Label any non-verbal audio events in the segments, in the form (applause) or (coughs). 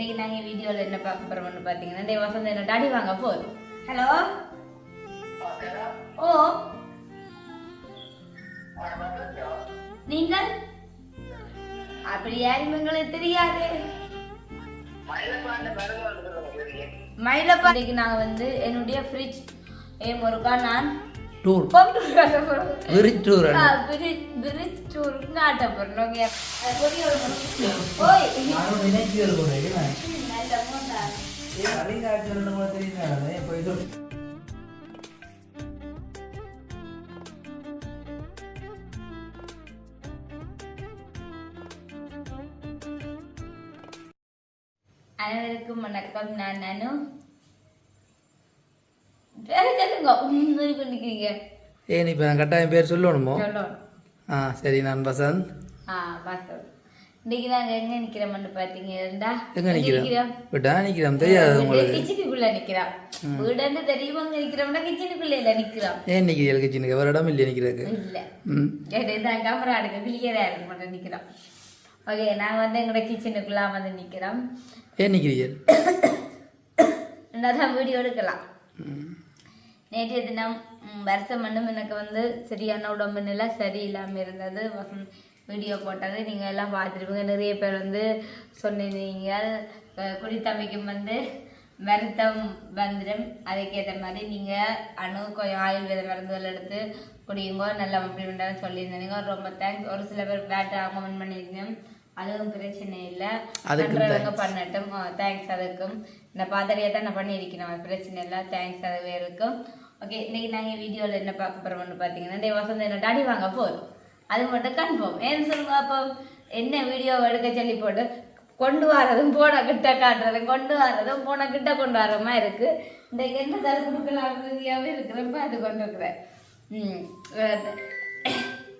இன்னைக்கு நாங்கள் வீடியோவில் என்ன பார்க்க போகிறோம்னு பார்த்தீங்கன்னா டே வசந்த் என்ன டாடி வாங்க போதும் ஹலோ ஓ. நீங்கள்? அப்படி யாரும் எங்களுக்கு தெரியாது. மயிலப்பா நாங்கள் வந்து என்னுடைய ஃப்ரிட்ஜ் ஏம் ஒருக்கா நான் டூர் கொண்டு வர போகிறோம் வெரி டூர் பிரிட்ஜ் டூர் காட்ட போகிறோம் ஓகே கொரிய ஓய் நல்ல மோட்டா அனைவருக்கும் வணக்கம் நான் நானு வேற சொல்லுங்க உண்மை பண்ணிக்கிறீங்க. ஏன் இப்போ நான் கட்டாயம் பேர் சொல்லணுமோ? ஆ சரி நான் வசந்த். ஆ வாசல் இன்னைக்கு நாங்க எங்க நிக்கிறோம்னு பாத்தீங்கன்னா எங்க நிக்கிறோம்? விட்டா நிக்கிறோம் தெரியாது உங்களுக்கு. கிச்சனுக்குள்ள நிக்கிறோம். வீடு தெரியுமா? அங்க நிக்கிறோம்னா கிச்சனுக்குள்ள இல்ல நிக்கிறோம். ஏன் நிக்கிறீர்கள் கிச்சனுக்கு? ஒரு இடம் இல்லை நிக்கிறதுக்கு. இல்ல. ம். இதான் கேமரா எடுக்க கிளியரா இருக்க மட்டும் நிக்கிறோம். ஓகே நாங்க வந்து எங்களோட கிச்சனுக்குள்ள வந்து நிக்கிறோம். ஏன் நிக்கிறீர்கள் (coughs) தான் வீடியோ எடுக்கலாம். ம். நேற்றைய தினம் வருஷம் மட்டும் எனக்கு வந்து சரியான உடம்பு நிலை சரியில்லாமல் இருந்தது வீடியோ போட்டது. நீங்கள் எல்லாம் பார்த்துருப்பீங்க. நிறைய பேர் வந்து சொன்னீங்க குடித்தமைக்கும் வந்து வருத்தம் வந்துடும். அதுக்கேற்ற மாதிரி நீங்கள் அணு கொஞ்சம் ஆயுர்வேத மருந்துகள் எடுத்து குடியும்போ நல்லா அப்படின்ட்டு சொல்லியிருந்தீங்க. ரொம்ப தேங்க்ஸ் ஒரு சில பேர் பேட்டாக கமெண்ட் பண்ணியிருந்தேன். அதுவும் பிரச்சனை இல்லை. பண்றவங்க பண்ணட்டும். தேங்க்ஸ் அதுக்கும். இந்த பாத்திரையை தான் நான் பண்ணியிருக்கேன். அது பிரச்சனை இல்லை. தேங்க்ஸ் அதுவே இருக்கும். ஓகே இன்றைக்கி நாங்கள் வீடியோவில் என்ன பார்க்க போகிறோம்னு பார்த்தீங்கன்னா டே வசந்த் என்ன டாடி வாங்க போதும் அது மட்டும் கன்ஃபார்ம் ஏன்னு சொல்லுங்க அப்போ என்ன வீடியோ எடுக்க சொல்லி போட்டு கொண்டு வரதும் போன கிட்ட காட்டுறதும் கொண்டு வரதும் போன கிட்ட கொண்டு வர மாதிரி இருக்குது இந்த என்ன தரு கொடுக்கலாம் ரீதியாகவே இருக்கிறப்ப அது கொண்டு இருக்கிறேன் ம்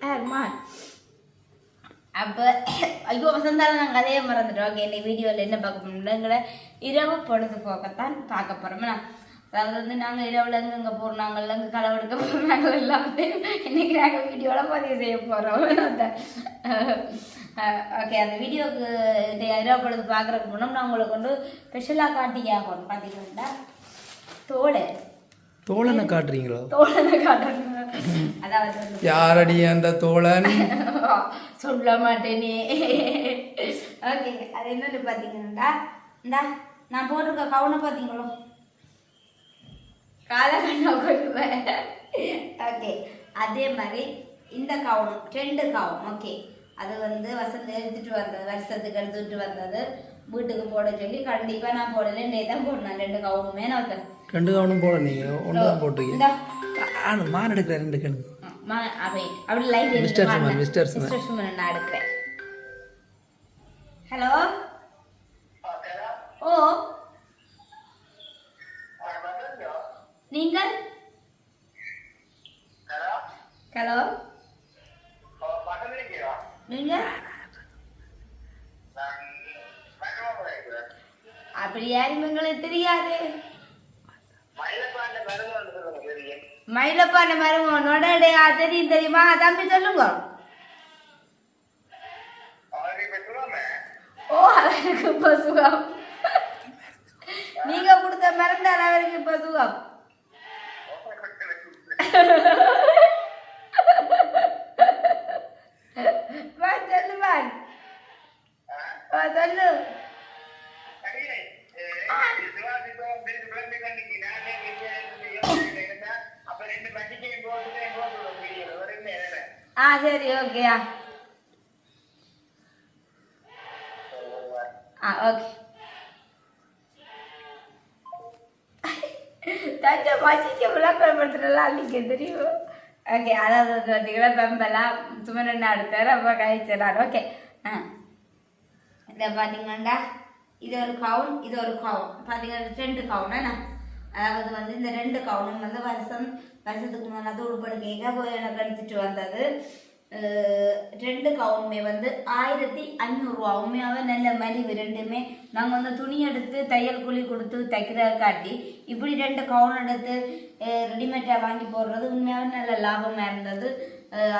(coughs) ஆமா அப்போ ஐயோ வசந்தால நாங்கள் அதே மறந்துட்டோம் ஓகே இன்னைக்கு வீடியோவில் என்ன பார்க்க போகிறோம்ங்கிற இரவு பொழுதுபோக்கத்தான் பார்க்க போகிறோம்னா அதாவது வந்து நாங்கள் இரவில் எங்கெங்கே போகிறோம் நாங்கள் எங்கே களவெடுக்க போகிறோம் நாங்கள் எல்லாத்தையும் இன்னைக்கு நாங்கள் வீடியோவில் பதிவு செய்ய போகிறோம் ஓகே அந்த வீடியோக்கு இந்த இரவு பொழுது பார்க்குறதுக்கு முன்னாடி நான் உங்களுக்கு வந்து ஸ்பெஷலாக காட்டி ஆகணும். பார்த்தீங்கன்னா தோடு தோழனை காட்டுறீங்களோ? தோழனை காட்டணும். அதாவது யாரடி அந்த தோழன்? சொல்ல மாட்டேனே. ஓகே அது என்னன்னு பார்த்தீங்கன்னா இந்தா நான் போட்டிருக்க கவுனை பார்த்தீங்களோ காலகண்ணா கொள்வேன் ஓகே அதே மாதிரி இந்த கவுனம் ரெண்டு கவுன் ஓகே அது வந்து வசந்த் எடுத்துட்டு வந்தது வருஷத்துக்கு எடுத்துட்டு வந்தது. வீட்டுக்கு போட சொல்லி கண்டிப்பாக நான் போடல. இன்னே தான் போடணும். ரெண்டு கவுனுமே நான் ரெண்டு கவனம் போட நீங்க. ஒன்று தான் போட்டுருக்கீங்க. மான் எடுக்கிறேன் ரெண்டு கணு மா- அப்படி அப்படி light mister Suman, mister Suman. Mister Suman நான் எடுக்கிறேன். ஹலோ ஓ நீங்கள்? ஹலோ? நீங்க அப்படி யாரும் எங்களுக்கு தெரியாது. மயிலப்பாண்ட மருமகன் நொடடையா தெரியும் தெரியுமா? தம்பி சொல்லுங்க ஓ அவருக்கு இப்ப சுகம் நீங்க கொடுத்த மருந்தால் அவருக்கு இப்ப சுகம் வா சொல்லு வான் வா சொல்லு ஆ சரி ஓகேயா ஆ ஓகே தஞ்ச மச்சிக்க விளம்பரப்படுத்துறலாம் அன்றைக்கி தெரியும் ஓகே அதாவது வந்து பார்த்தீங்கன்னா பெம்பெல்லாம் சும்மா ரெண்டு அடுத்தார் அப்போ கழிச்சிடாரு ஓகே ஆ இதை பார்த்தீங்கன்னா இது ஒரு கவுன் இது ஒரு கவுன் பார்த்தீங்கன்னா ரெண்டு கவுன் என்ன அதாவது வந்து இந்த ரெண்டு கவுனும் வந்து வருஷம் வருஷத்துக்கு முன்னாடி உடுப்படுக்கைக்காக போய் எனக்கு எடுத்துட்டு வந்தது ரெண்டு கவுனுமே வந்து ஆயிரத்தி ஐநூறுரூவா உண்மையாகவே நல்ல மலிவு ரெண்டுமே. நாங்கள் வந்து துணி எடுத்து தையல் கூலி கொடுத்து தைக்கிற காட்டி இப்படி ரெண்டு கவுன் எடுத்து ரெடிமேடாக வாங்கி போடுறது உண்மையாகவே நல்ல லாபமாக இருந்தது.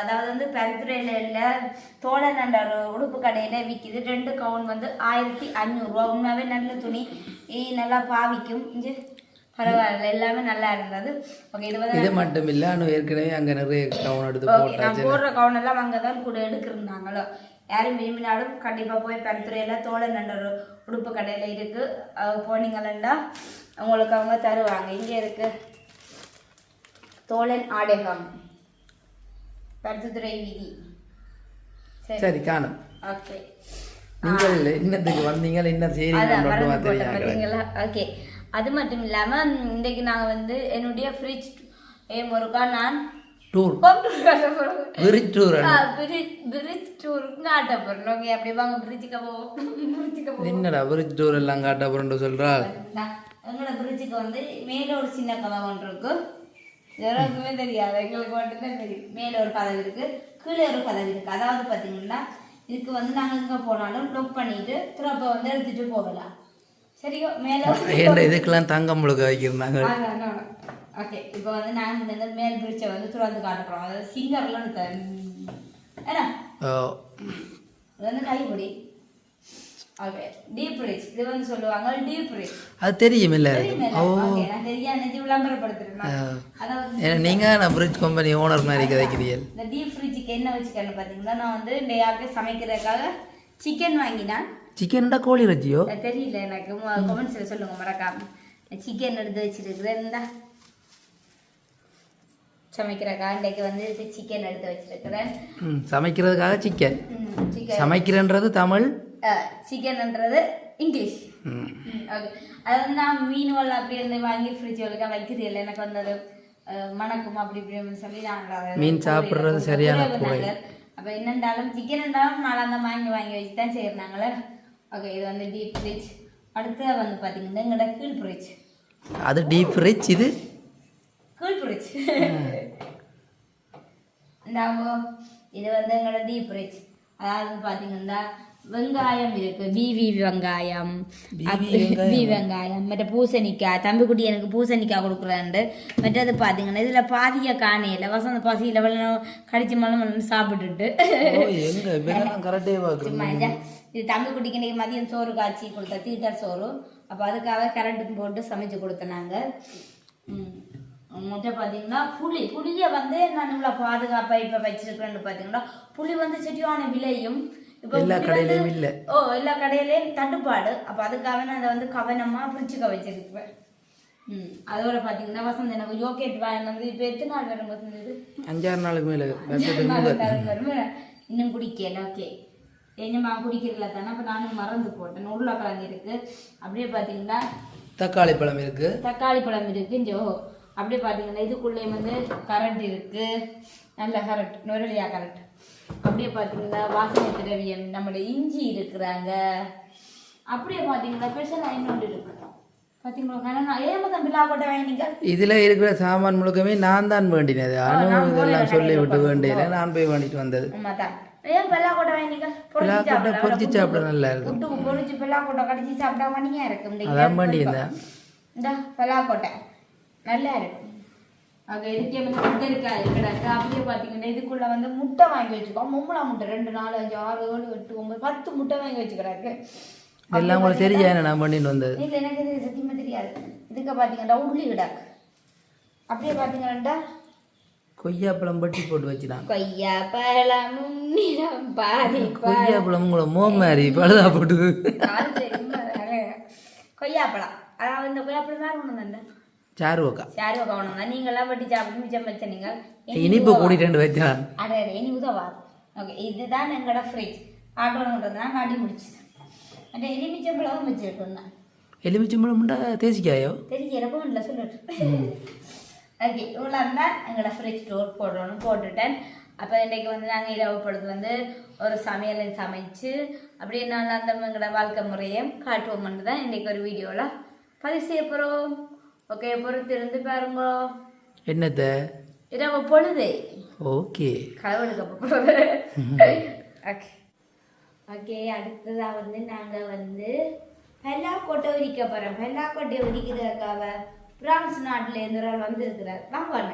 அதாவது வந்து பருத்துறையில் இல்லை தோழன் என்ற உடுப்பு கடையில் விற்கிது ரெண்டு கவுன் வந்து ஆயிரத்தி ஐநூறுரூவா உண்மையாகவே நல்ல துணி. நல்லா பாவிக்கும். பரவாயில்ல எல்லாமே நல்லா இருந்தது. ஓகே இது வந்து இது மட்டும் இல்லை அனு ஏற்கனவே அங்கே நிறைய கவுன் எடுத்து போட்டாச்சு. போடுற கவுன் எல்லாம் அங்கே தான் கூட எடுக்கிறனாங்களோ யாரும் விரும்பினாலும் கண்டிப்பாக போய் பருத்துறையில் தோழன் என்ற ஒரு உடுப்பு கடையில் இருக்குது போனீங்களா உங்களுக்கு அவங்க தருவாங்க. இங்கே இருக்கு. தோழன் ஆடகம். பருத்துத்துறை வீதி. சரி. காணும். ஓகே. நீங்கள் இன்னத்துக்கு வந்தீங்க என்ன செய்தி ஓகே. அது மட்டும் இல்லாமல் இன்றைக்கு நாங்கள் வந்து என்னுடைய ஃப்ரிட்ஜ் ஏம் ஒருக்கா நான் tour very tour bridge bridge டூருக்கு காட்ட போகிறோம் ஓகே அப்படி வாங்க பிரிட்ஜுக்கு போவோம். என்னடா வெரி டூர் எல்லாம் காட்ட போறேன்னு சொல்றாள் நான் எங்களோட பிரிட்ஜுக்கு வந்து மேலே ஒரு சின்ன கதவு ஒன்று இருக்கு. யாருக்குமே தெரியாது. எங்களுக்கு மட்டும்தான் தெரியும். மேலே ஒரு கதவு இருக்கு. கீழே ஒரு கதவு இருக்கு. அதாவது பார்த்தீங்கன்னா இதுக்கு வந்து நாங்கள் எங்கே போனாலும் லாக் பண்ணிட்டு திரும்ப வந்து எடுத்துட்டு போகலாம். ஏன்டா இதுக்கெல்லாம் தங்கம் முழுக்க வைக்கிறாங்க? ஓகே இப்போ வந்து நாங்கள் இந்த மேல் பிரிட்ஜை வந்து துறந்து காட்ட போகிறோம் அதாவது சிங்கர்லாம் ஏன்னா இது வந்து கைப்பிடி. ஓகே டீப் பிரிட்ஜ் இது வந்து சொல்லுவாங்க டீப் பிரிட்ஜ் அது தெரியும் இல்ல ஓ. நான் தெரியா நினைச்சு விளம்பரப்படுத்துறேன் நீங்க நான் பிரிட்ஜ் கம்பெனி ஓனர் மாதிரி கதைக்கிறீர்கள். இந்த டீப் ஃப்ரிட்ஜுக்கு என்ன வச்சுக்கணும் பார்த்தீங்கன்னா நான் வந்து டேயாவே சமைக்கிறதுக்காக சிக்கன் வாங்கினேன். சிக்கன்டா கோழி அது தெரியல எனக்கு. கமெண்ட்ஸில் சொல்லுங்க மறக்காம. சிக்கன் எடுத்து வச்சிருக்கிறேன் இந்தா. சமைக்கிறக்காக இன்றைக்கு வந்து சிக்கன் எடுத்து வச்சிருக்கிறேன். சமைக்கிறதுக்காக சிக்கன் சிக்கன் சமைக்கிறன்றது தமிழ்? சிக்கன்ன்றது இங்கிலீஷ். அது வந்து நான் மீன்கள் அப்படி இருந்து வாங்கி ஃப்ரிட்ஜ் வரைக்க வைக்கிறது இல்லை. எனக்கு வந்து அது மணக்கும் அப்படி இப்படின்னு சொல்லி நாங்கள் மீன் சாப்பிடுறது சரியான. அப்போ என்னென்றாலும் சிக்கன் இருந்தாலும் நாளாக தான் வாங்கி வாங்கி வச்சு தான் செய்கிறாங்களே ஓகே இது வந்து டீப் ஃப்ரிட்ஜ் அடுத்து வந்து பார்த்தீங்கன்னா எங்களோட கீழ் ஃப்ரிட்ஜ் அது டீப் ஃப்ரிட்ஜ் இது? கீழ் ஃப்ரிட்ஜ் (laughs) இந்தாங்கோ இது வந்து எங்களோட டீப் ஃப்ரிட்ஜ் அதாவது பார்த்தீங்கன்னா வெங்காயம் இருக்கு. பிவி வெங்காயம். பி (laughs) வெங்காயம். மற்ற பூசணிக்காய். தம்பிக்குட்டி எனக்கு பூசணிக்காய் கொடுக்குறாண்டு. மற்றது பார்த்தீங்கன்னா இதில் பாதியை காணையில் வசந்த பசியில் வெள்ளம் கடிச்சு மலம் மலம் சாப்பிட்டுட்டு. இது தம்பிக்குட்டிக்கு இன்னைக்கு மதியம் சோறு காய்ச்சி கொடுத்த தீட்டர் சோறு. அப்போ அதுக்காக கரண்ட்டு போட்டு சமைச்சு கொடுத்தனாங்க. முட்டை பார்த்தீங்கன்னா புளி. புளியை வந்து நான் இவ்வளோ பாதுகாப்பாக இப்போ வச்சிருக்கிறேன்னு பார்த்தீங்கன்னா புளி வந்து சரியான விலையும் எல்லா கடையிலயும் இல்ல. ஓ எல்லா கடையிலையும் தட்டுப்பாடு. அப்போ அதுக்காக நான் அதை வந்து கவனமாக ஃப்ரிட்ஜுக்க வச்சிருப்பேன். ம். அதோட பார்த்தீங்கன்னா வசந்த் எனக்கு யோகேட் வந்து இப்போ எத்தனை நாள் வரும் வசந்த் இது? அஞ்சாறு நாளுக்கு மேல இன்னும் குடிக்கல ஓகே. என்னம்மா குடிக்கிறதுல தானே அப்போ நானும் மறந்து போட்டேன். உருளைக்கிழங்கு இருக்கு. அப்படியே பார்த்தீங்கன்னா தக்காளி பழம் இருக்கு. தக்காளி பழம் இருக்கு. ஜோ அப்படியே பார்த்தீங்கன்னா இதுக்குள்ளே வந்து கரண்ட் இருக்கு. நல்ல கரண்ட் நுரலியா கரண்ட். அப்படியே பார்த்தீங்கன்னா வாசனை திரவியம் நம்மளுடைய இஞ்சி இருக்கிறாங்க. அப்படியே பார்த்தீங்கன்னா ஸ்பெஷலாக இன்னொன்று இருக்கு. இதுல இருக்கிற சாமான் முழுக்கமே நான் தான் வேண்டினது. அனு இதெல்லாம் சொல்லி விட்டு வேண்டியது நான் போய் வேண்டிட்டு வந்தது. பெல்லாக்கோட்டை பொரிச்சு சாப்பிட நல்லா இருக்கும். பொரிச்சு பெல்லாக்கோட்டை கடிச்சு சாப்பிட்டா மணியா இருக்கும் அதான் வேண்டியிருந்தேன் இந்த பெல்லாக்கோட்டை நல்லா இருக்கும் அங்கே இதுக்கே வந்து முட்டை இருக்கா அப்படியே பார்த்தீங்கன்னா இதுக்குள்ள வந்து முட்டை வாங்கி வச்சுக்கோ மும்மலா முட்டை ரெண்டு நாலு அஞ்சு ஆறு ஏழு எட்டு ஒன்பது பத்து முட்டை வாங்கி வச்சுக்கிறாக்கு இதெல்லாம் உங்களுக்கு தெரியா நான் பண்ணிட்டு வந்தது. இல்லை எனக்கு இது சத்தியமாக தெரியாது. இதுக்கு பார்த்தீங்கன்னா உள்ளி கிடக்கு அப்படியே பார்த்தீங்கன்னா கொய்யாப்பழம் பட்டி போட்டு வச்சுதான் கொய்யா பழம் முன்னிடம் பாதி. கொய்யாப்பழம் உங்களை மோ மாதிரி பழுதா போட்டு கொய்யாப்பழம். அதாவது இந்த கொய்யாப்பழம் வேறு ஒன்று தானே சாருவக்கா. சாரி கவனம் தான் நீங்களாம் வட்டி சாப்பிட்டு மிச்சம் வச்ச நீங்கள். இனிப்பு கூட்டிட்டு வச்சான் அட இனி உதவாது ஓகே இதுதான் எங்களோட ஃப்ரிட்ஜ் ஆட்டோன்றதுனா காட்டி முடிச்சு. அந்த எலுமிச்சம் பழமும் வச்சுருக்கோம் தான் எலுமிச்சம்பழம்டா தேசிக்காயோ? தெரிஞ்ச எனக்கும் இல்லை சொல்லிட்டு ஓகே இவ்வளோ தான் எங்களோட ஃப்ரிட்ஜ் டோர் போடணும் போட்டுட்டேன். அப்போ இன்றைக்கு வந்து நாங்கள் இரவு பொழுது வந்து ஒரு சமையலை சமைச்சு அப்படியே நல்லா அந்த எங்களோட வாழ்க்கை முறையும் காட்டுவோம்னு தான் இன்றைக்கி ஒரு வீடியோவில் பதிவு செய்ய போகிறோம் ஓகே பொறுத்து இருந்து பாருங்க. என்னத்த இரவு பொழுது. ஓகே. போகிறது ஓகே. ஓகே அடுத்ததாக வந்து நாங்கள் வந்து பெல்லாக்கோட்டை உரிக்க போகிறோம் பெல்லாக்கோட்டையை உரிக்கிறதுக்காக பிரான்ஸ் நாட்டில் இருந்து ஒரு ஆள் வந்திருக்கிறார். வாங்க வாங்க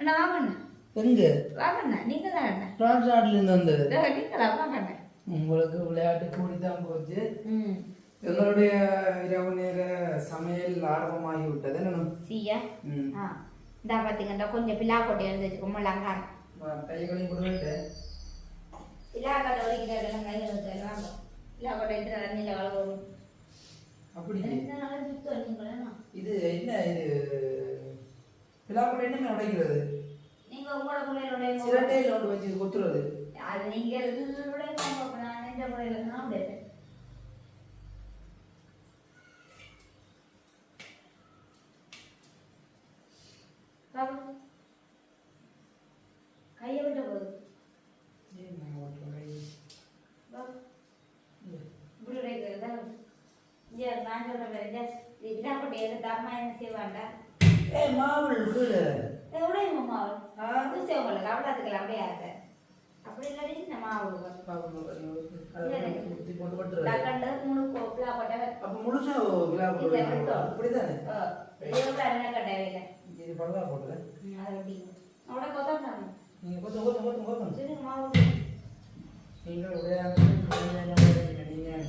அண்ணா வாங்க அண்ணா. எங்க? வாங்கண்ணா நீங்கள் தான் அண்ணா. பிரான்ஸ் நாட்டிலேருந்து வந்தது. நீங்களா வாங்கண்ணா உங்களுக்கு விளையாட்டு கூடித்தான் போச்சு. ம். எங்களுடைய இரவு நேர சமையல் ஆரம்பமாகி விட்டது என்ன சீயா ஆ. இந்தா பார்த்தீங்கன்னா கொஞ்சம் பில்லா கொட்டை எழுதி வச்சுக்கோ முள்ளங்கான் கை கழுவி கொடுத்து பில்லா கொட்டை ஒழிக்கிறதெல்லாம் கையில் வச்சு வாங்க. பில்லா கொட்டை எடுத்து தண்ணியில் கலவரும் அப்படி. இது என்ன இது? விழாக்குள்ள என்ன உடைக்கிறது? நீங்கள் உங்களோட பிள்ளைகளுடைய சிரட்டையில் ஒன்று வச்சு கொத்துறது அது உடைய நான் நெஞ்ச முறையில் நான் விடுவேன் பாபு கையை விட்ட போகுது பாபு இப்படி உடைக்கிறதா இங்கே நான் சொல்கிறேன் இது விடாப்பட்டு எடுத்து அம்மா என்ன செய்வாண்டா ஏய் மாவுள் கீழே உடையும் அம்மா ஆ. புதுசு உங்களுக்கு அவ்வளோத்துக்கு அப்படியே ஆசை அப்படி இல்லாட்டி போட்டு பட்டுறது டக்கண்டு மூணு கோப்பிலா கொட்டை அப்போ முழுசா. அப்படிதானே எவ்வளோ எண்ணெய் கட்டை வேலை இது பழகா போடுறது அதை ஒட்டி அவட கொத்தாண்டாங்க நீங்கள் கொத்த கொத்த கொத்த கொத்த சரி மாவு நீங்கள் விளையாண்டு நீங்கள்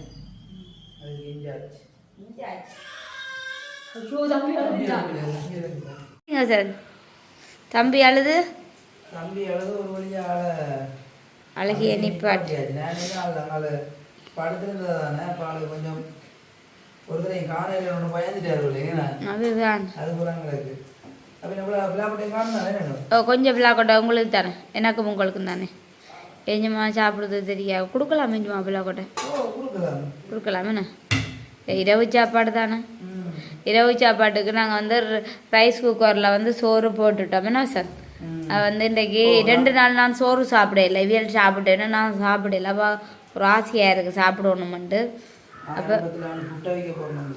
அதுக்கு இன்சார்ஜ் இஞ்சி ஆச்சு ஐயோ தம்பி அழுதுட்டான் சார்? தம்பி அழுது? தம்பி அழுது ஒரு வழியா ஆளை அழகிய நிப்பாட்டி படுத்திருந்ததானே பால் கொஞ்சம் ஒரு தடவை ஒன்று பயந்துட்டாரு இல்லைங்களா அதுதான். அது காணுதானே வேணும்? ஓ கொஞ்சம் பிள்ளை கொட்டை உங்களுக்கு தரேன். எனக்கும் உங்களுக்கும் தானே. எஞ்சமா சாப்பிடுறது தெரியா? கொடுக்கலாம் எஞ்சமா கொட்டை? கொடுக்கலாம். என்ன? இரவு சாப்பாடு தானே. இரவு சாப்பாட்டுக்கு நாங்கள் வந்து ரைஸ் குக்கரில் வந்து சோறு போட்டுட்டோம். என்ன சார்? வந்து இன்றைக்கி ரெண்டு நாள் நான் சோறு சாப்பிடல. இவியல் சாப்பிட்டேன்னு நான் சாப்பிடல. அப்போ ஒரு ஆசையாக இருக்குது சாப்பிடணுமெண்டு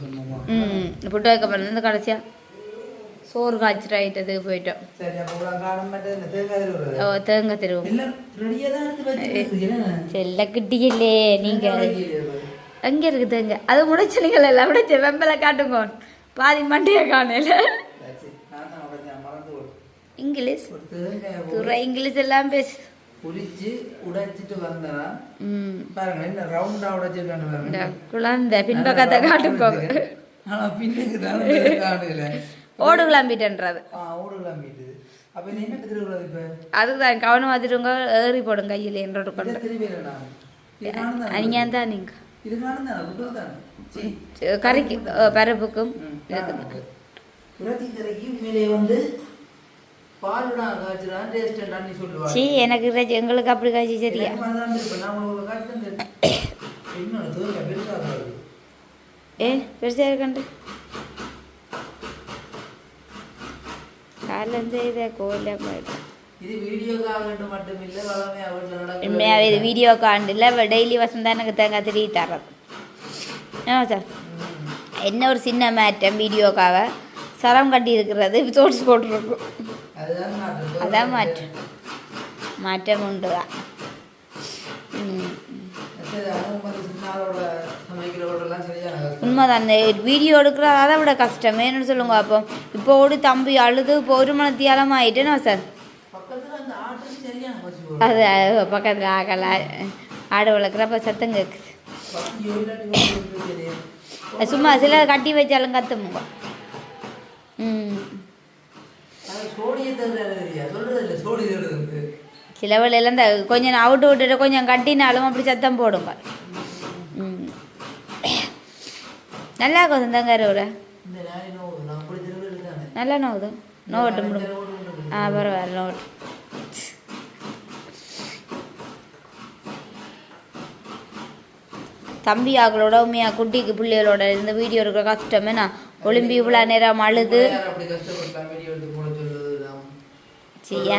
சொன்னாங்க. ம். புட்டு வைக்க போனது கடைசியாக சோறு காய்ச்சிட்டு ஆயிட்டதுக்கு போயிட்டோம். அப்போ ஓ தேங்க திருவும் செல்ல கிட்டியில்லே நீங்கள். எங்கே இருக்குது தேங்க அது முடிச்சலிங்கள் எல்லாம் முடிச்ச வெம்பலை காட்டுங்க. பாதி மண்டையை போச்சு. இங்கிலீஷ். துறை இங்கிலீஷ் எல்லாம் பேசு. உரிச்சு உடைச்சிட்டு வந்தேன். ம். பாருங்க என்ன ரவுண்டா உடைச்சிருக்கான்னு பாருங்க. குழந்தை பின்பக்கத்தை காட்டுங்க. ஆனா பின்னுக்கு தான் (laughs) காணுல. ஓடு கிளம்பிட்டன்றது ஆ ஓடு கிளம்பிட்டு அப்ப நீ என்ன திருவிழா இப்ப? அதுதான் கவனம் வந்துடுங்க ஏறி போடும் கையில் என்றோடு கொண்டு. காணும் தானே? நீங்கள் கறிக்கு பருப்புக்கும் சீ எனக்கு எங்களுக்கு அப்படி காய்ச்சி சரியா ஏ பெருசாக இருக்கண்டு காலம் செய்த கோலம் போயிட்டு இது உண்மையாகவே இது வீடியோ காண்டில் டெய்லி வசந்தா எனக்கு தேங்காய் திரி தர்றது. ஆ சார். என்ன ஒரு சின்ன மேட்டம் வீடியோக்காக சரம் கட்டி இருக்கிறது தோட்ஸ் போட்டிருக்கும். அதான் மாற்றம். மாற்றம் உண்டு தான். உண்மைதான் அந்த வீடியோ எடுக்கிறது அதை விட கஷ்டம் என்னன்னு சொல்லுங்க அப்போ. இப்போ ஓடி தம்பி அழுது இப்போ ஒரு மணத்தியாலம் ஆயிட்டேனா சார் பக்கத்துல அந்த ஆட்டுக்கு சரியான பசி போடும். அது பக்கத்தில் ஆகல. ஆடு வளர்க்குறப்ப சத்தம் கேட்குது சும்மா சில கட்டி வச்சாலும் கத்துமுங்க. சில வேளையில இந்த கொஞ்சம் அவுட்டு விட்டுட்டு கொஞ்சம் கட்டினாலும் அப்படி சத்தம் போடுங்க. ம். நல்லா இருக்கும் சொந்தங்காரோட. நல்லா நோவுது. நோவட்டும். ஆ பரவாயில்ல நோவட்டும். தம்பி ஆக்களோட உண்மையா குட்டிக்கு பிள்ளைகளோட இந்த வீடியோ இருக்கிற கஷ்டமே நான் ஒலிம்பி இவ்வளோ நேரம் அழுது. செய்யா.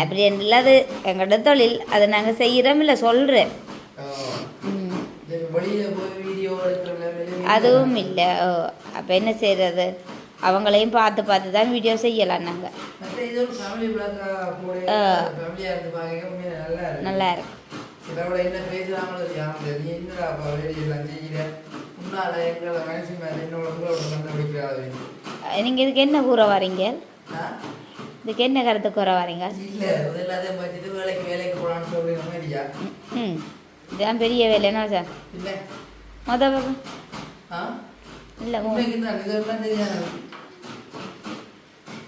அப்படி இல்லாது எங்களோட தொழில். அதை நாங்கள் செய்கிறோம் இல்லை சொல்கிறேன் அதுவும் இல்லை. ஓ அப்போ என்ன செய்கிறது அவங்களையும் பார்த்து பார்த்து தான் வீடியோ செய்யலாம் நாங்கள் நல்லா இருக்கும் இதோட என்ன பேசுறாங்களோ தெரியாம நீ என்னடா அப்பா வேலையெல்லாம் செய்கிற முன்னால எங்களை மனசு மேல என்னோட உங்களோட கண்டுபிடிக்கிறாரு? நீங்கள் இதுக்கு என்ன கூற வரீங்க? இதுக்கு என்ன கருத்து குறை வரீங்க? இல்லை எல்லாத்தையும் வச்சுட்டு வேலைக்கு வேலைக்கு போகலான்னு சொல்லுற மாதிரியா ம் இதுதான் பெரிய வேலை என்ன சார்? இல்லை. மொத ஆ? இல்லை உண்மைக்கு தான் இதெல்லாம் தெரியாது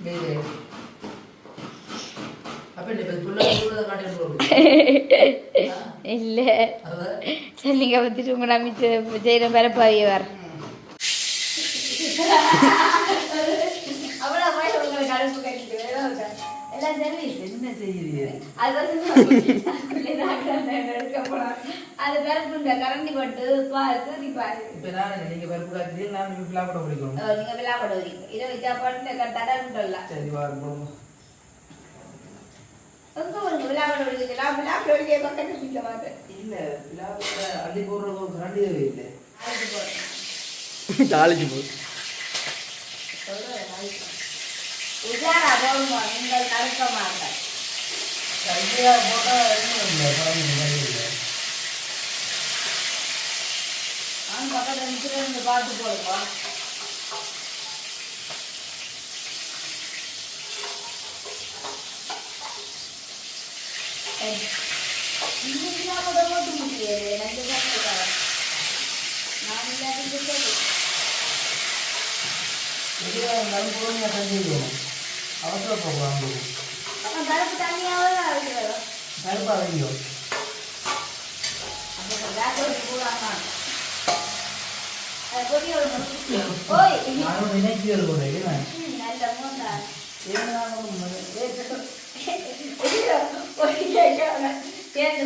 வேறு அப்போ இப்போ பிள்ளை காட்டி போடுறது இல்லை. அதான் (laughs) சரி நீங்கள் பற்றிட்டு உங்களை அமைச்சு செய்கிற பரப்பாவி வர அவ்வளோ உங்களுக்கு அனுப்பு கட்டிட்டு எல்லாம் சர்வீஸ் என்ன செய்யுறீங்க அது அது பரப்புண்ட கரண்டி போட்டு பா தூரி பாரு இப்போ நான் நீங்கள் பருப்பு காய்ச்சி நான் இப்போ கூட பிடிக்கணும் நீங்க விழாப்பட வரீங்க இதை வச்சா பாட்டு தடவிட்டோம்ல சரி வா போடுவோம் எங்க ஒரு விழாப்பட வரீங்களா விழாப்பட வரீங்க பக்கத்துல நிக்க மாட்டேன் இல்லை விழாவில் அள்ளி போடுற கரண்டி தேவை இல்லை. அதுக்கு போறேன் தாளிக்கு போ. உஜாரா போடுங்க நீங்கள் தடுக்க மாட்டேன் கண்டியாக போட்டால் இல்லை பரவாயில்லை இல்லை. நான் பக்கத்துல நிற்கிறேன் பார்த்து போடுங்க நான் கூட ஓட்ட முடியாது எனக்கு தான் நான் இல்லாட்டி சரி சேர்ந்து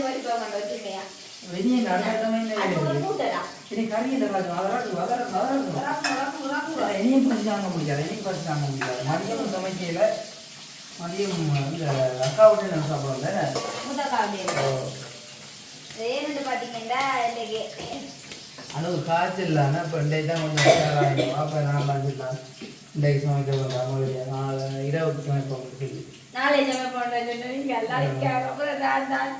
வெளியே சரி இனியும் முடியாது இனியும் பறிச்சு முடியாது மதியம் சமைக்கையில் மதியம் இந்த அக்கா நான் சாப்பிடுவேன் அளவு காய்ச்சல் இல்லாமல் இப்போ இன்றைக்கு தான் கொஞ்சம் உஷாராகிடும் அப்போ நான் இன்றைக்கு சமைக்க வேண்டாம் நாளை இரவுக்கு சமைப்போம் சொல்லி நாளை சமைப்போம் சொன்னீங்க எல்லாரும் அப்புறம் தான் தான்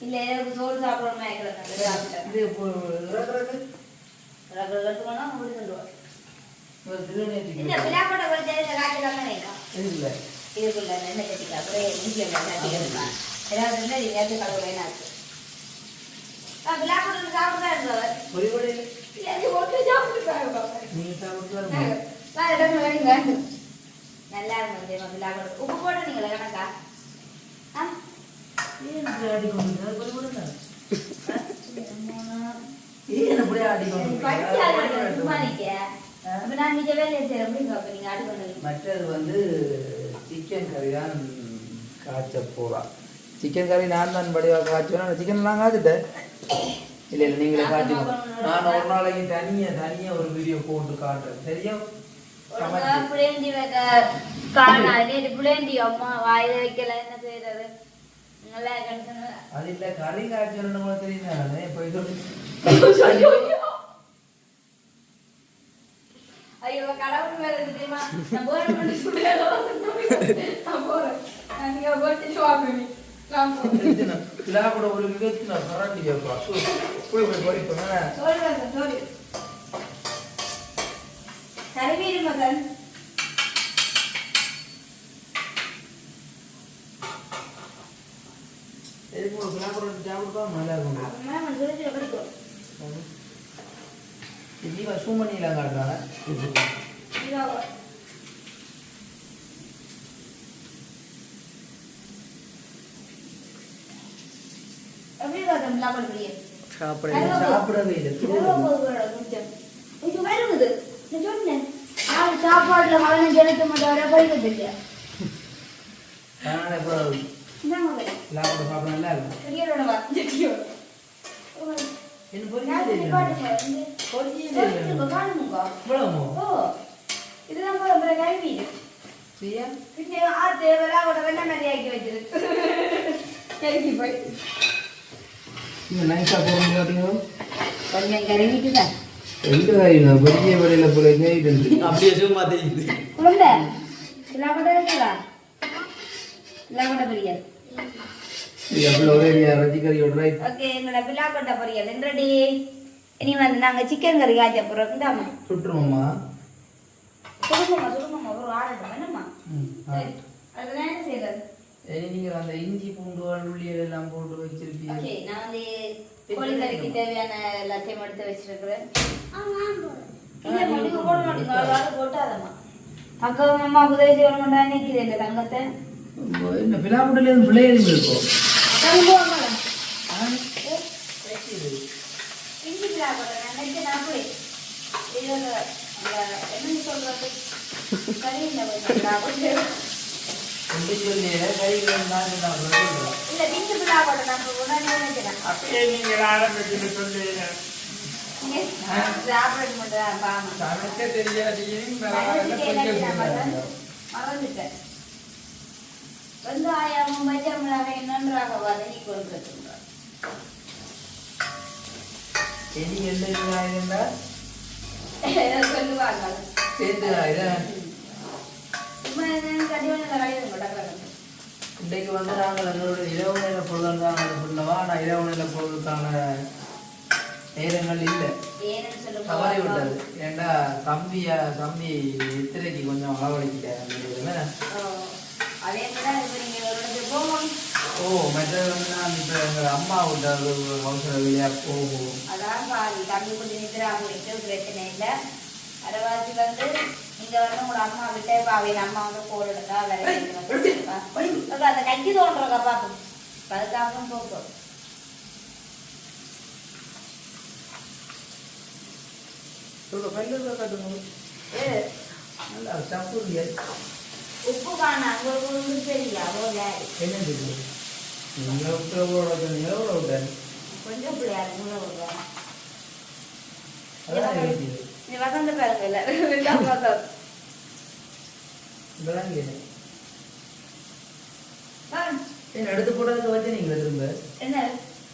இல்லை எனக்கு சோறு சாப்பிடணும் மேய்க்கிறேன் இது இறக்குறது? கட்டுக்கணும் முடிச்சுடுவோம் ஒரு திருநெல்வேலிக்கு இந்த விழாப்பட கொஞ்சம் காய்ச்சல் தானே இல்லை. இதுக்குள்ள கட்டிக்க ஏதாவது இருந்தால் கடவுளே சாப்பிட்டு இருந்தவர் இல்லை ஒன்று சாப்பிட்டு நீங்கள் நான் நல்லா இருந்தது விழாப்பட உப்பு போட்டு நீங்களா கணக்கா ஆ மற்றது வந்து சிக்கன் கறி தான் காய்ச்ச போகிறா சிக்கன் கறி நான் தான் படிவாக காய்ச்சுவேன் சிக்கன் நான் காய்ச்சிட்டேன் இல்லை இல்லை நீங்களே காய்ச்சி நான் ஒரு நாளைக்கு தனியாக தனியாக ஒரு வீடியோ போட்டு காட்டுறேன் சரியா சமைச்சு அது இல்லை கறி காய்ச்சல் கூட ஐயோ. கடவுள் மேல தெரியுமா? நான் போறேன் பண்ணி சொல்லுறேன் நான் போறேன். நான் நீங்க போட்டு வாங்க நான் போறேன். விழா கூட ஒரு விதத்து நான் கரண்டி வைப்பா போய் போய் கருவீர் மகன். எதுக்கு ஒரு நல்லா இருக்கும் படிக்கும். காட்டுறாங்க முடியும் சாப்பிட சாப்பிடவே இல்லை இது வருகுது நான் சொன்னேன் ஆள் சாப்பாடுல மகனும் ஜெயிக்க மாட்டார இல்லையா அதனால இப்போ மகனே. கூட சாப்பிட நல்லா இருக்கும். பெரியவரோட வா ஜெட்டியோட எனக்கு நான் பொறியே இப்படி தெரியல பாட்டுங்க வந்து பொறியே சொல்லுங்க, தெரியல காணுங்க. இவ்வளவு ஓ இதுதான் போல போல கல்வி. சரியா பின்ன ஆத்து விழாவோட வெள்ள நிறைய ஆக்கி வச்சிருக்கு கருகி போய். நீங்க நைஸா போடுங்க பார்த்தீங்களா கொஞ்சம் கருகிட்டு தான் காரியம் பெரிய அப்படியே சும்மா தெரியுது. குழந்தை இருக்கா இனி வந்து நாங்கள் சிக்கன் கறி காய்ச்ச போகிறோம் இந்தாம்மா. சுட்டுருவோம்மா. சுடுங்கம்மா சுடுங்கம்மா ஒரு ஆடட்டும் என்னம்மா. அதெல்லாம் என்ன செய்யறது இனி நீங்கள் அந்த இஞ்சி பூண்டு உள்ளியல் எல்லாம் போட்டு வச்சிருப்பீங்க. ஓகே நான் வந்து கோழிக்கறிக்கு தேவையான எல்லாத்தையும் எடுத்து வச்சிருக்கிறேன். போட மாட்டேங்க போட்டாதம்மா. அக்கா அம்மா உதவி செய்ய மாட்டாங்க நிற்கிது இல்லை தங்கத்தை. என்ன. இஞ்சி பிள்ளை அந்த என்னன்னு சொல்றது? அப்படியே நீங்கள் ஆரம்பத்தில் சொல்லுங்க. சமைக்க தெரியாதையும் மறந்துட்டேன் வெங்காயம் பச்சை மிளகாய் நன்றாக வதக்கி எந்த இதுவாக இருந்தா சொல்லுவாங்க. சேர்த்து இதான் சும்மா கண்டிப்பாக கடையில் மாட்டாங்க இன்றைக்கு வந்து நாங்கள் எங்களுடைய இரவு நேர பொழுதுக்கான சொன்னவா ஆனால் இரவு நேர பொழுதுக்கான நேரங்கள் இல்லை தவறி விட்டது ஏண்டா தம்பியா தம்பி எத்திரைக்கு கொஞ்சம் அதே போகணும் ஓ மற்றது வந்து நான் இப்போ எங்கள் அம்மா விட்ட ஒரு அவசர வெளியாக போகும் அதான் தம்பி கொஞ்சம் நிதிரா போயிட்டு பிரச்சனை இல்லை அரைவாசி வந்து இங்க வந்து உங்களோட அம்மா விட்டே பாவின் அம்மா வந்து போர் எடுத்தா வேற அந்த கைக்கு தோன்றங்க பாப்போம் அதுக்காக போக்கும் பல்லு கட்டுங்க நல்லா சாப்பிடுங்க உப்பு காண அங்க ஒரு குடும்பம் சரியா போல என்ன தெரியும் நீங்கள் விட்டவோட நீங்கள் எவ்வளோ விட்டேன் கொஞ்சம் பிள்ளையாரு முள்ள விடுவாங்க அதான் இருக்குது நீ வசந்த பாருங்க இல்ல ரெண்டாம் வசந்த் இதெல்லாம் கேட்கு ஆ, என்ன எடுத்து போட்டதுக்கு வச்சு நீங்கள் திரும்ப. என்ன?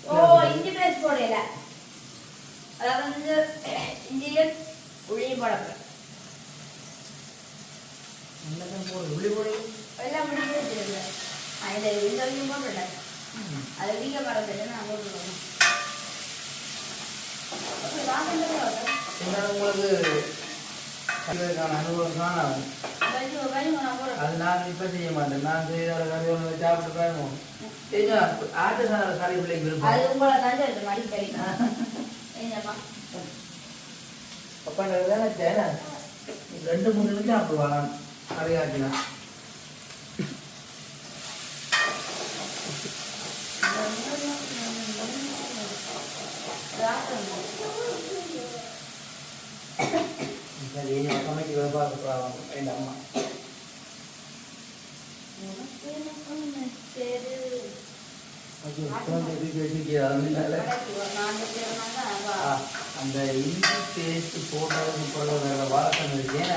ஓ இஞ்சி பேஸ்ட் போடல அதாவது வந்து இஞ்சியும் உள்ளியும் போடப்பேன் என்னதான் போடு உள்ளி போடு. எல்லாம் முடிஞ்சு வச்சிருங்க. இந்த இந்த வரையும் போட்டுல அது வீக்க மறந்துட்டு நான் போட்டுருவேன் என்ன உங்களுக்கு அனுபவம் காணாது அது நான் இப்போ செய்ய மாட்டேன். நான் செய்த கறி ஒன்று சாப்பிட்டு போயிடுவோம் ஆட்டு கறி பிள்ளைக்கு அது உங்களை தான் தேவை ரெண்டு மூணு நிமிஷம் சாப்பிடுவாங்க கறி ஆக்கினா சரி சமைக்க பார்க்க என் அம்மா அந்த இஞ்சி பேஸ்ட் போட்டதுக்கு பிறகு வேற வாசம் இருக்கு? என்ன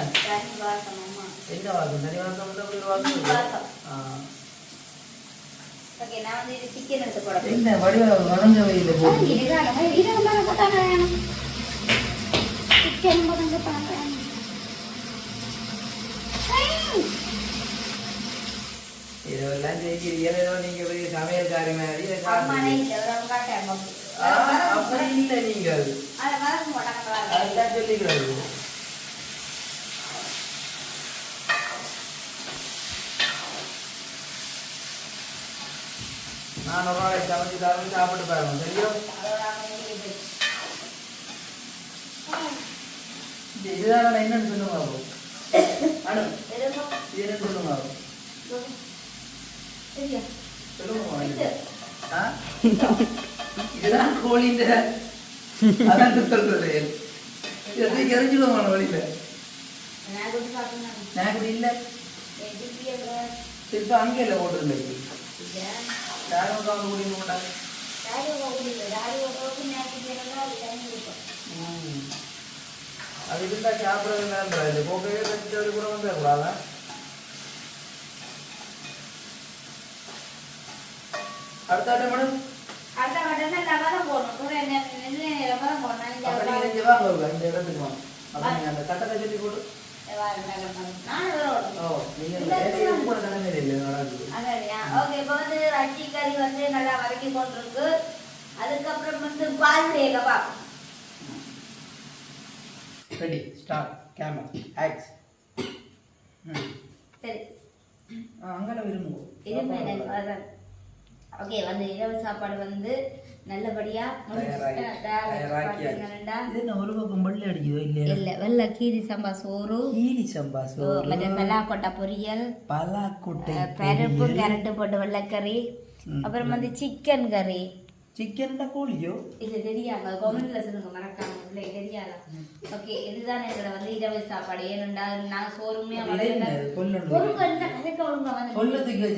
வாசம் தனி வாசம் இல்லை, அப்படி வாசம் இல்லை. வந்து வடிவ வணங்க வெயில போட்டு இதுதான் இதுதான் மேல போட்டாங்க சிக்கன் போட்டாங்க போட்டாங்க இதெல்லாம் செய்கிறீங்க ஏதோ நீங்க போய் சமையல்காரி மாதிரி அப்படி இல்லை நீங்கள். அதை வளர்க்க மாட்டாங்க அதுதான் சொல்லிக்கிறது. நான் ஒரு நாளைக்கு சமைச்சு தரேன் சாப்பிட்டு பாருங்க இது இதுதான் என்னன்னு சொல்லுங்க எதுவும் இது சொல்லுங்க? இதுதான் கோழின்ற அதான் சொல்றது இதை தூக்கி எறிஞ்சிடுவாங்க வழியில இப்படி இல்லை திருப்பி அங்கே இல்லை இல்லை யாரும் மாட்டாங்க டாடி ஓடிடுது டாடி ஓடுறதுக்கு நேரத்துக்கு இருந்தால் அது டைம் கொடுக்கும் ம். அது இருந்தா சாப்பிடறது நேரம் இந்த போக்கவே வச்சுட்டு கூட வந்துடக்கூடாதா அடுத்த ஆட்டம் மேடம் அடுத்த கட்டணம் நம்ம தான் போடணும் கூட என்ன நெல் நம்ம தான் போடணும் அப்ப நீங்க இந்த இங்க வாங்க ஒருக்கா, இந்த இடத்துக்கு வாங்க அப்ப நீங்க அந்த கட்டத்தை சொல்லி போட்டு நான் வரோம் ஓ நீங்க இந்த ஏரியாவுக்கு கூட கடமை இல்லை நடக்குது அதான் ஓகே இப்போ வந்து அச்சி கறி வந்து நல்லா வதக்கி கொண்டிருக்கு அதுக்கப்புறம் வந்து பால் வேக பார்ப்போம் ரெடி ஸ்டார்ட் கேமரா ஆக்ஸ் சரி. அங்கே விரும்புவோம் இரும்பு அதான் ஓகே வந்து இரவு சாப்பாடு வந்து நல்லபடியா ஒரு பக்கம் பள்ளி அடிக்குதோ இல்லையா? இல்ல வெள்ளை கீரி சம்பா சோறு. கீரி சம்பா சோறு. மற்ற பலாக்கொட்டை பொரியல். பலாக்குட்டை பருப்பு கேரட்டு போட்டு வெள்ளைக்கறி. அப்புறம் வந்து சிக்கன் கறி. சிக்கன் கோழியோ இது தெரியாங்க கவர்மெண்ட்ல சொல்லுங்க மறக்காம இல்லை தெரியாதா ஓகே இதுதான் எங்களை வந்து இரவு சாப்பாடு ஏனெண்டா நான் சோறுமே ஒழுங்கு என்ன கதைக்க ஒழுங்கா வந்து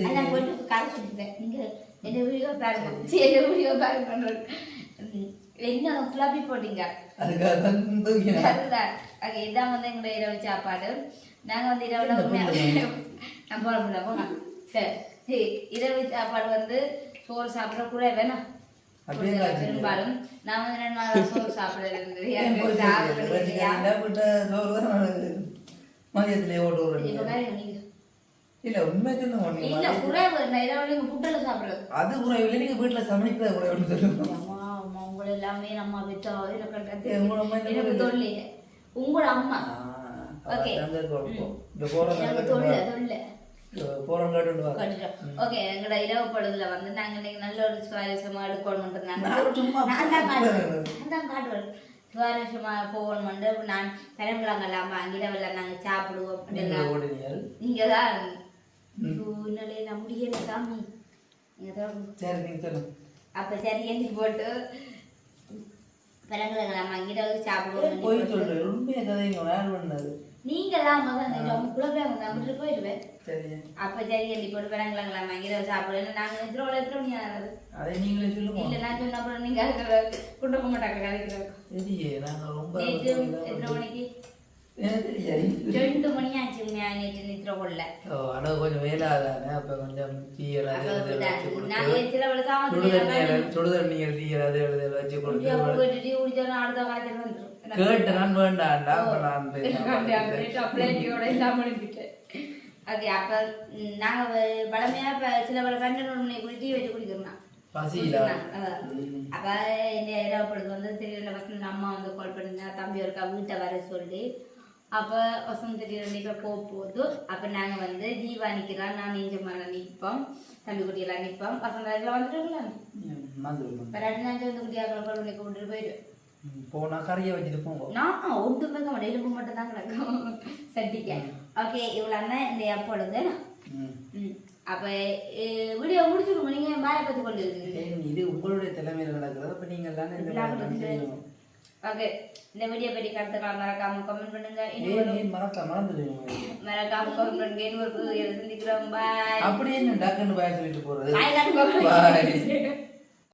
அதான் கொண்டு கதை சொல்லிட்டேன் நீங்க என்ன வீடியோ பாருங்க என்ன வீடியோ பாருங்க ம், என்ன குழப்பி போட்டீங்க அதுதான் ஓகே இதான் வந்து எங்களோட இரவு சாப்பாடு நாங்க வந்து இரவுல உண்மையா நான் போட முடியல போங்க சரி இரவு சாப்பாடு வந்து சோறு சாப்பிட கூட வேணாம் பெரும்பாலும் நான் வந்து ரெண்டு நாளா சோறு சாப்பிடுறது (laughs) நான் மதியத்திலே ஓட்டு நீங்க. இல்ல உண்மை இல்ல குறைவு இங்க புட்டல சாப்பிடுறது. அது குறைவில்லை நீங்க வீட்டுல சமைக்கிறத குறைவுன்னு சொல்லுங்க உங்களை எல்லாமே நம்ம வித்தா எனக்கு? தொல்லை. உங்களோட அம்மா. ஓகே. தொல்லை தொல்லை. போறோம் காட்டு ஓகே எங்களோட இரவு பொழுதுல வந்து நாங்க இன்னைக்கு நல்ல ஒரு சுவாரஸ்யமா எடுக்கணும் நான் தான். காட்டுவேன் நான் தான் காட்டுவேன் சுவாரஸ்யமா நான் சாப்பிடுவோம் நீங்க தான் சூழ்நிலையில முடியல சாமி. அப்ப சரி போட்டு சாப்பிடுவோம் போய் சொல்றேன் உண்மையை கதைங்க யார் பண்ணது நீங்க தான் மகன் குழப்பம் நான் விட்டு போயிடுவேன் அப்ப சரி எழுதி போட்டு பிறகுலாம் அங்கிட்ட சாப்பிடுவேன் நாங்க எத்தனை எத்தனை மணி ஆனது? அதை நீங்களே இல்ல சொல்லுங்க நான் சொன்ன அப்புறம் நீங்க அதுக்கு கொண்டு போக மாட்டாங்க எத்தனை மணிக்கு? ரெண்டு மணி ஆச்சு நேற்று நித்திர கொள்ள ஆனா கொஞ்சம் வேலாதானே அப்ப கொஞ்சம் தீயல் அது அப்ப நாங்க சுடுதண்ணியல் தீயல் அது இது வச்சு கொடுத்து அடுத்த காய்ச்சல் வந்துடும் கேட்டு நான் வேண்டாண்டா அப்ப நான் போய் ஓகே அப்ப ம், நாங்க வ- பழமையா சில பல பன்னெண்டு மணி குடி டீ வச்சு. அப்ப இந்த வந்து அம்மா கால் தம்பி ஒருக்கா வீட்டை வர சொல்லி அப்ப வசந்த் திடீர்னு இப்ப போக போகுது அப்ப நாங்க வந்து ஜீவா நிக்கிறோம் நான் நெஞ்சமான நிற்போம் தம்பி குட்டியெல்லாம் நிற்போம். வசந்த் அதில் வந்துட்டுங்களா ம், வந்துருக்கும். இப்ப ரெண்டு நாள் வந்து குட்டியாக்களை கொண்டு வந்து கூட்டிட்டு போயிட்டு ம், போனா கறியை வச்சுட்டு போங்க. நான் ஒன்று பேக்க மாட்டேன் எலும்பு மட்டும் தான் கிடக்கும். சட்டிக்க. ஓகே இவ்வளோ தான் இந்த அப்பொழுது அப்போ வீடியோ முடிச்சுடுங்க நீங்கள் பாயை பற்றி கொண்டு இது உங்களுடைய தலைமையில் நடக்கிறது. அப்ப நீங்க மாதிரி தான். ஓகே. இந்த வீடியோ பற்றி கருத்துக்கலாம் மறக்காம கமெண்ட் பண்ணுங்க. மறக்காம கமெண்ட் பண்ணுங்க. இன்னொரு புதிய சந்திக்கிறோம். பாய் அப்படி என்ன டக்குன்னு பாய் சொல்லிட்டு போறது.